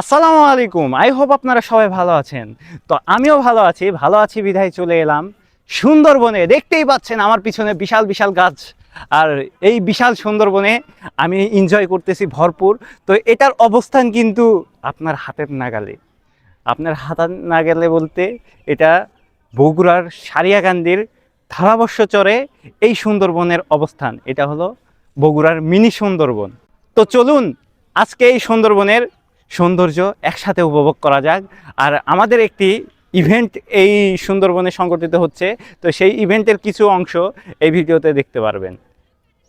আসসালামু আলাইকুম। I hope আপনারা সবাই ভালো আছেন। তো আমিও ভালো আছি ভালো আছি বিধায় চলে এলাম। সুন্দরবনে দেখতেই পাচ্ছেন আমার পিছনে বিশাল বিশাল গাছ। আর এই বিশাল সুন্দরবনে আমি এনজয় করতেছি ভরপুর। তো এটার অবস্থান কিন্তু আপনার হাতের নাগালে। আপনার হাতের নাগালে বলতে এটা বগুড়ার সারিয়াকান্দির ধারাবর্ষ চরে এই সুন্দরবনের অবস্থান। এটা হলো বগুড়ার মিনি সুন্দরবন। তো চলুন, আজকে এই সুন্দরবনের সৌন্দর্য একসাথে উপভোগ করা যাক। আর আমাদের একটি ইভেন্ট এই সুন্দরবনে সংগঠিত হচ্ছে, তো সেই ইভেন্টের কিছু অংশ এই ভিডিওতে দেখতে পারবেন।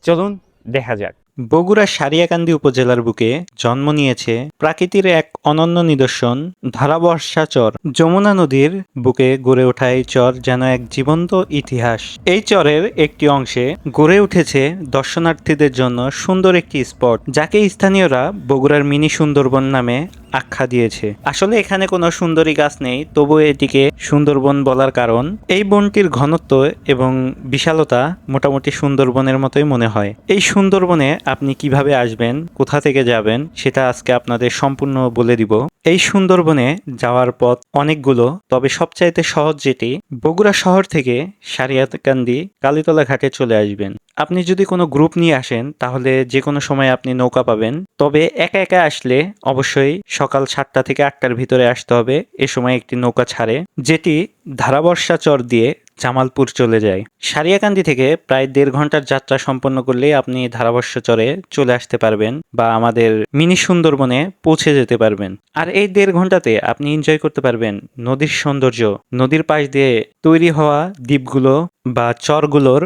চলুন, দেখা যাক। বগুড়া সারিয়াকান্দি উপজেলার বুকে জন্ম নিয়েছে প্রাকৃতির এক অনন্য নিদর্শন ধারাবর্ষা চর যমুনা নদীর বুকে গড়ে ওঠা এই চর যেন এক জীবন্ত ইতিহাস। এই চরের একটি অংশে গড়ে উঠেছে দর্শনার্থীদের জন্য সুন্দর একটি স্পট, যাকে স্থানীয়রা বগুড়ার মিনি সুন্দরবন নামে আখ্যা দিয়েছে। আসলে এখানে কোনো সুন্দরী গাছ নেই তবু এটিকে সুন্দরবন বলার কারণ। এই বনটির ঘনত্ব এবং বিশালতা মোটামুটি সুন্দরবনের মতোই মনে হয়। এই সুন্দরবনে আপনি কীভাবে আসবেন, কোথা থেকে যাবেন, সেটা আজকে আপনাদের সম্পূর্ণ বলে দিব। এই সুন্দরবনে যাওয়ার পথ অনেকগুলো, তবে সবচাইতে সহজ যেটি, বগুড়া শহর থেকে সারিয়াকান্দি কালীতলা ঘাটে চলে আসবেন। আপনি যদি কোনো গ্রুপ নিয়ে আসেন, তাহলে যে কোনো সময় আপনি নৌকা পাবেন। তবে একা একা আসলে অবশ্যই সকাল সাতটা থেকে আটটার ভিতরে আসতে হবে। এ সময় একটি নৌকা ছাড়ে, যেটি ধারাবর্ষা চর দিয়ে জামালপুর চলে যায়। সারিয়াকান্দি থেকে প্রায় দেড় ঘণ্টার যাত্রা সম্পন্ন করলেই আপনি ধারাবর্ষ চরে চলে আসতে পারবেন বা আমাদের মিনি সুন্দরবনে পৌঁছে যেতে পারবেন। আর এই দেড় ঘন্টাতে আপনি এনজয় করতে পারবেন নদীর সৌন্দর্য, নদীর পাশ দিয়ে তৈরি হওয়া দ্বীপগুলো বা চরগুলোর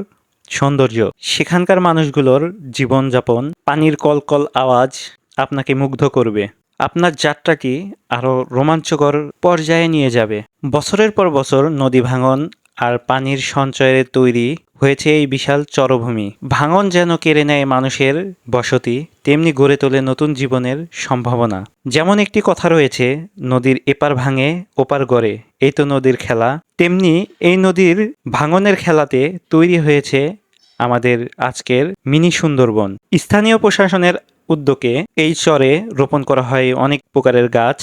সৌন্দর্য। সেখানকার মানুষগুলোর জীবনযাপন, পানির কলকল আওয়াজ আপনাকে মুগ্ধ করবে। আপনার যাত্রাটি আরও রোমাঞ্চকর পর্যায়ে নিয়ে যাবে। বছরের পর বছর নদী ভাঙন আর পানির সঞ্চয়ের তৈরি হয়েছে এই বিশাল চরভূমি। ভাঙন যেন কেড়ে নেয় মানুষের বসতি, তেমনি গড়ে তোলে নতুন জীবনের সম্ভাবনা। যেমন একটি কথা রয়েছে, নদীর এপার ভাঙে, ওপার গড়ে। এই তো নদীর খেলা। তেমনি এই নদীর ভাঙনের খেলাতে তৈরি হয়েছে আমাদের আজকের মিনি সুন্দরবন। স্থানীয় প্রশাসনের উদ্যোগে এই চরে রোপণ করা হয় অনেক প্রকারের গাছ।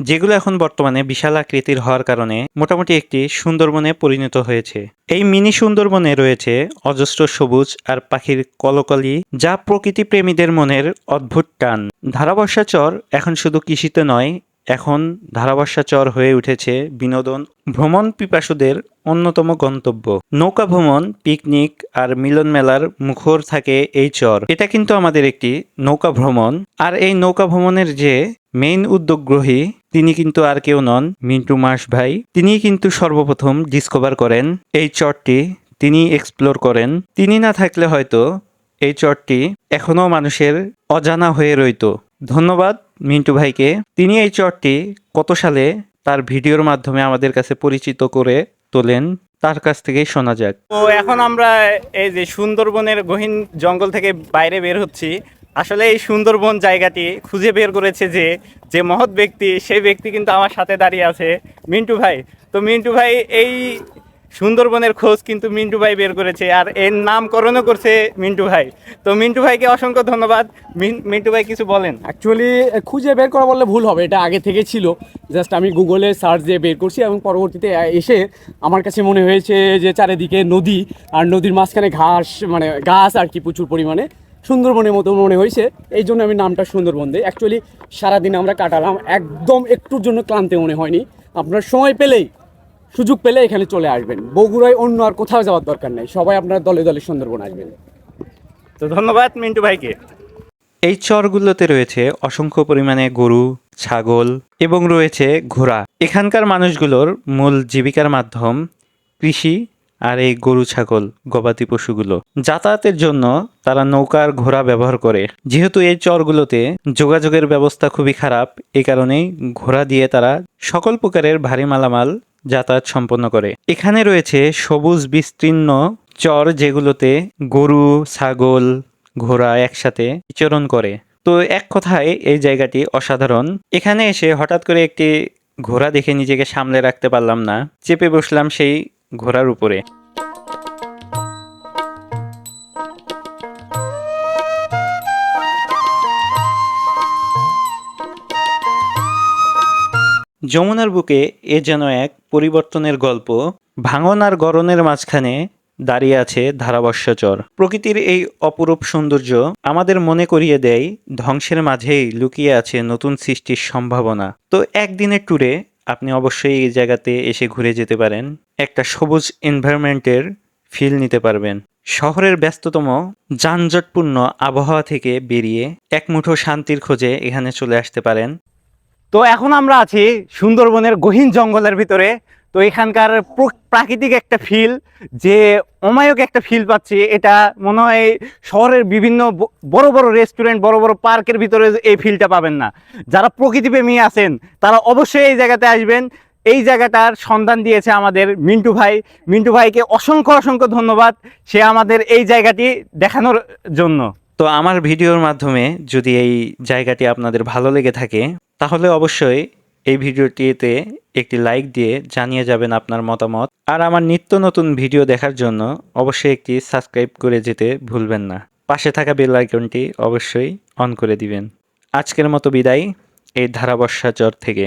যেগুলো এখন বর্তমানে বিশাল আকৃতির হওয়ার কারণে মোটামুটি একটি সুন্দরবনে পরিণত হয়েছে। এই মিনি সুন্দরবনে রয়েছে অজস্র সবুজ আর পাখির কলকলি, যা প্রকৃতি প্রেমীদের মনের অদ্ভুত টান। ধারাবর্ষা চর এখন শুধু কৃষিতে নয় এখন ধারাবর্ষা চর হয়ে উঠেছে বিনোদন, ভ্রমণ পিপাসুদের অন্যতম গন্তব্য। নৌকা ভ্রমণ, পিকনিক আর মিলন মেলার মুখর থাকে এই চর। এটা কিন্তু আমাদের একটি নৌকা ভ্রমণ। আর এই নৌকা ভ্রমণের যে মেইন উদ্যোগগ্রহী, তিনি কিন্তু আর কেউ নন, মিন্টু মাস ভাই তিনি কিন্তু সর্বপ্রথম ডিসকভার করেন এই চরটি, তিনি এক্সপ্লোর করেন। তিনি না থাকলে হয়তো এই চরটি এখনও মানুষের অজানা হয়ে রইত। ধন্যবাদ মিন্টু ভাইকে, তিনি এই চরটি কত সালে তার ভিডিওর মাধ্যমে আমাদের কাছে পরিচিত করে তোলেন, তার কাছ থেকেই শোনা যাক। তো এখন আমরা এই যে সুন্দরবনের গহীন জঙ্গল থেকে বাইরে বের হচ্ছি, আসলে এই সুন্দরবন জায়গাটি খুঁজে বের করেছে যে যে মহৎ ব্যক্তি, সেই ব্যক্তি কিন্তু আমার সাথে দাঁড়িয়ে আছে মিন্টু ভাই। তো মিন্টু ভাই, এই সুন্দরবনের খোঁজ কিন্তু মিন্টু ভাই বের করেছে আর এর নামকরণও করছে মিন্টু ভাই। তো মিন্টু ভাইকে অসংখ্য ধন্যবাদ। মিন্টু ভাই কিছু বলেন। অ্যাকচুয়ালি খুঁজে বের করা বললে ভুল হবে, এটা আগে থেকে ছিল। জাস্ট আমি গুগলে সার্চ দিয়ে বের করছি এবং পরবর্তীতে এসে আমার কাছে মনে হয়েছে যে চারিদিকে নদী আর নদীর মাঝখানে ঘাস মানে গাছ আর কি প্রচুর পরিমাণে সুন্দরবনের মতো মনে হয়েছে। এই জন্য আমি নামটা সুন্দরবন দিই। অ্যাকচুয়ালি সারাদিন আমরা কাটালাম, একদম একটুর জন্য ক্লান্তি মনে হয়নি। আপনার সময় পেলেই সুযোগ পেলে এখানে চলে আসবেন। বগুড়ায় অন্য আর কোথাও যাওয়ার দরকার নেই। সবাই আপনার দলে দলে সুন্দরবন আসবেন। তো ধন্যবাদ মিন্টু ভাইকে। এই চরগুলোতে রয়েছে অসংখ্য পরিমাণে গরু ছাগল এবং রয়েছে ঘোড়া। এখানকার মানুষগুলোর মূল জীবিকার মাধ্যম কৃষি আর এই গরু ছাগল গবাদি পশুগুলো। যাতায়াতের জন্য তারা নৌকার ঘোড়া ব্যবহার করে। যেহেতু এই চরগুলোতে যোগাযোগের ব্যবস্থা খুবই খারাপ এই কারণেই ঘোড়া দিয়ে তারা সকল প্রকারের ভারী মালামাল যাতায়াত সম্পন্ন করে। এখানে রয়েছে সবুজ বিস্তীর্ণ চর যেগুলোতে গরু, ছাগল, ঘোড়া একসাথে বিচরণ করে। তো এক কথায় এই জায়গাটি অসাধারণ। এখানে এসে হঠাৎ করে একটি ঘোড়া দেখে নিজেকে সামলে রাখতে পারলাম না। চেপে বসলাম সেই ঘোড়ার উপরে। যমুনার বুকে এ যেন এক পরিবর্তনের গল্প, ভাঙন আর গরনের মাঝখানে দাঁড়িয়ে আছে ধারাবর্ষাচর প্রকৃতির এই অপরূপ সৌন্দর্য আমাদের মনে করিয়ে দেয়, ধ্বংসের মাঝেই লুকিয়ে আছে নতুন সৃষ্টির সম্ভাবনা। তো একদিনের ট্যুরে আপনি অবশ্যই এই জায়গাতে এসে ঘুরে যেতে পারেন, একটা সবুজ এনভায়রনমেন্টের ফিল নিতে পারবেন। শহরের ব্যস্ততম, যানজটপূর্ণ আবহাওয়া থেকে বেরিয়ে এক মুঠো শান্তির খোঁজে এখানে চলে আসতে পারেন। তো এখন আমরা আছি সুন্দরবনের গহীন জঙ্গলের ভিতরে। তো এখানকার প্র- প্রাকৃতিক একটা ফিল যে অমায়ক একটা ফিল পাচ্ছি। এটা মনে হয় শহরের বিভিন্ন বড় বড় রেস্টুরেন্ট বড় বড় পার্কের ভিতরে এই ফিলটা পাবেন না। যারা প্রকৃতিপ্রেমী আছেন, তারা অবশ্যই এই জায়গাতে আসবেন। এই জায়গাটার সন্ধান দিয়েছে আমাদের মিন্টু ভাই। মিন্টু ভাইকে অসংখ্য অসংখ্য ধন্যবাদ সে আমাদের এই জায়গাটি দেখানোর জন্য। তো আমার ভিডিওর মাধ্যমে যদি এই জায়গাটি আপনাদের ভালো লেগে থাকে তাহলে অবশ্যই এই ভিডিওটিতে একটি লাইক দিয়ে জানিয়ে যাবেন আপনার মতামত। আর আমার নিত্য নতুন ভিডিও দেখার জন্য অবশ্যই একটি সাবস্ক্রাইব করে যেতে ভুলবেন না। পাশে থাকা বেল আইকনটি অবশ্যই অন করে দিবেন। আজকের মতো বিদায়, এই ধারাবর্ষা চর থেকে।